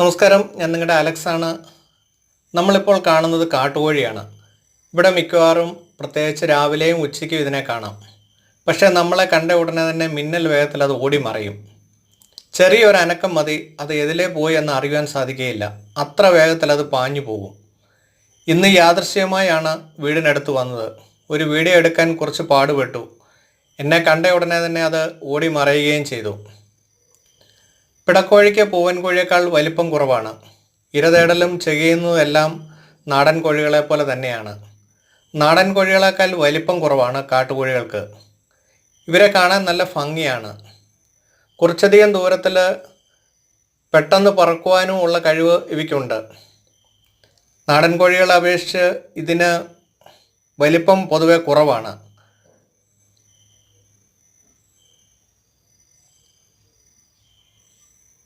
നമസ്കാരം. ഞാൻ നിങ്ങളുടെ അലക്സ് ആണ്. നമ്മളിപ്പോൾ കാണുന്നത് കാട്ടുകോഴിയാണ്. ഇവിടെ മിക്കവാറും പ്രത്യേകിച്ച് രാവിലെയും ഉച്ചയ്ക്കും ഇതിനെ കാണാം. പക്ഷേ നമ്മളെ കണ്ട ഉടനെ തന്നെ മിന്നൽ വേഗത്തിൽ അത് ഓടി മറയും. ചെറിയൊരു അനക്കം മതി. അത് എതിലേ പോയി എന്ന് അറിയുവാൻ സാധിക്കുകയില്ല. അത്ര വേഗത്തിൽ അത് പാഞ്ഞു പോകും. ഇന്ന് യാദൃശ്യമായാണ് വീടിനടുത്ത് വന്നത്. ഒരു വീഡിയോ എടുക്കാൻ കുറച്ച് പാടുപെട്ടു. എന്നെ കണ്ട ഉടനെ തന്നെ അത് ഓടി മറയുകയും ചെയ്തു. പിടക്കോഴിക്ക് പൂവൻ കോഴിയേക്കാൾ വലിപ്പം കുറവാണ്. ഇരതേടലും ചെയ്യുന്നതും എല്ലാം നാടൻ കോഴികളെ പോലെ തന്നെയാണ്. നാടൻ കോഴികളേക്കാൾ വലിപ്പം കുറവാണ് കാട്ടുകോഴികൾക്ക്. ഇവരെ കാണാൻ നല്ല ഭംഗിയാണ്. കുറച്ചധികം ദൂരത്തിൽ പെട്ടെന്ന് പറക്കുവാനും ഉള്ള കഴിവ് ഇവയ്ക്കുണ്ട്. നാടൻ കോഴികളെ അപേക്ഷിച്ച് ഇതിന് വലിപ്പം പൊതുവെ കുറവാണ്.